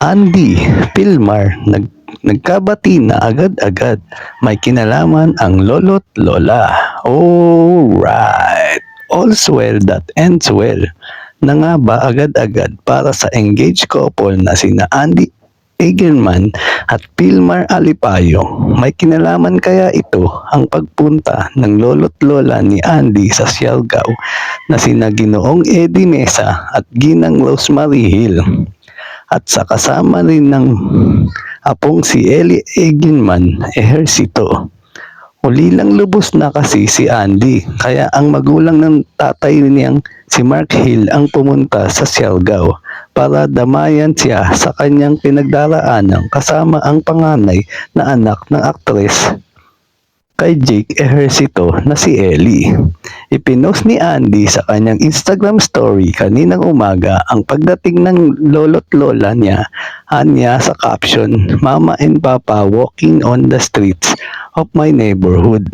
Andy Pilmar nag nagkabati na agad-agad. May kinalaman ang lolo't lola. Alright. All's well that ends well. Na nga ba agad-agad para sa engaged couple na sina Andy Egerman at Pilmar Alipayo. May kinalaman kaya ito ang pagpunta ng lolo't lola ni Andy sa Siargao na sina Ginoong Eddie Mesa at Ginang Rosemary Hill at sa kasama rin ng apong si Eli Eginman Ejercito. Uli lang lubos na kasi si Andy, kaya ang magulang ng tatay niyang si Mark Hill ang pumunta sa Siargao para damayan siya sa kanyang pinagdaraanan kasama ang panganay na anak ng aktres kay Jake Ejercito na si Ellie. Ipinost ni Andy sa kanyang Instagram story kaninang umaga ang pagdating ng lolo't lola niya anya sa caption, Mama and Papa walking on the streets of my neighborhood.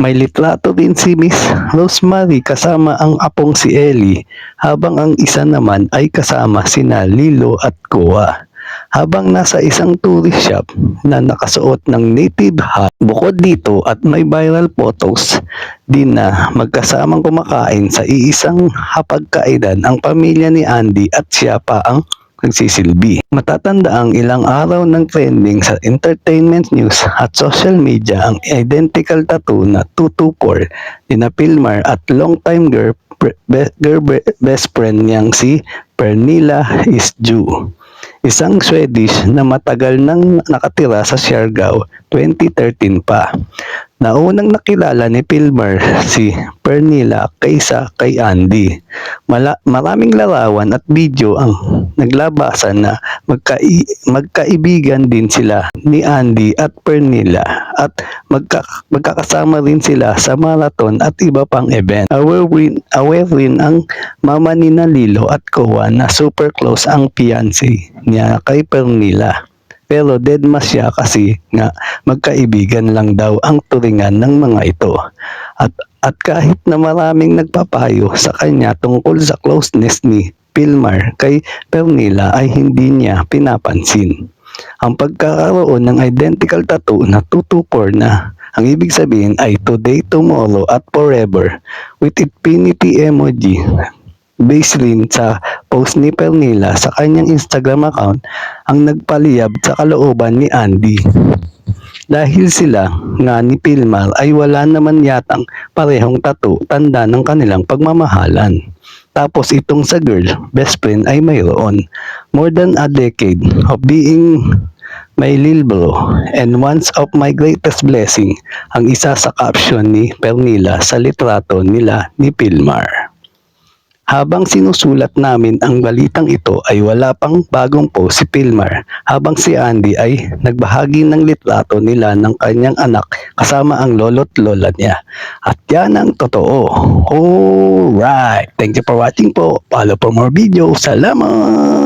May litrato din si Miss Rosemary kasama ang apong si Ellie habang ang isa naman ay kasama sina Lilo at Koa habang nasa isang tourist shop na nakasuot ng native hat. Bukod dito at may viral photos din na magkasamang kumakain sa iisang hapagkainan ang pamilya ni Andy at siya pa ang nagsisilbi. Matatanda ang ilang araw ng trending sa entertainment news at social media ang identical tattoo na 224 ni na Pilmar at longtime girl, girl be- best friend niyang si Pernilla Isju. Isang Swedish na matagal nang nakatira sa Siargao 2013 pa. Naunang nakilala ni Pilmer si Pernilla kaysa kay Andy. Mala- maraming larawan at video ang naglabasan na magkai- magkaibigan din sila ni Andy at Pernilla at magka- magkakasama rin sila sa marathon at iba pang event. Aware rin, aware rin ang mama ni Lilo at Koa na super close ang fiancé niya kay Pernilla. Pero deadma siya kasi nga magkaibigan lang daw ang turingan ng mga ito. At, at kahit na maraming nagpapayo sa kanya tungkol sa closeness ni Pilmar kay Pernilla ay hindi niya pinapansin. Ang pagkakaroon ng identical tattoo na 224 na ang ibig sabihin ay today, tomorrow at forever with infinity emoji based rin sa post ni Pernilla sa kanyang Instagram account ang nagpaliyab sa kalooban ni Andy. Dahil sila nga ni Pilmar ay wala naman yatang parehong tattoo tanda ng kanilang pagmamahalan. Tapos itong sa girl, best friend ay mayroon. More than a decade of being my lil bro and once of my greatest blessing ang isa sa caption ni Pernilla sa litrato nila ni Pilmar. Habang sinusulat namin ang balitang ito ay wala pang bagong post si Pilmar habang si Andy ay nagbahagi ng litrato nila ng kanyang anak kasama ang lolo't lola niya. At yan ang totoo. Alright. Thank you for watching po. Follow for more videos. Salamat!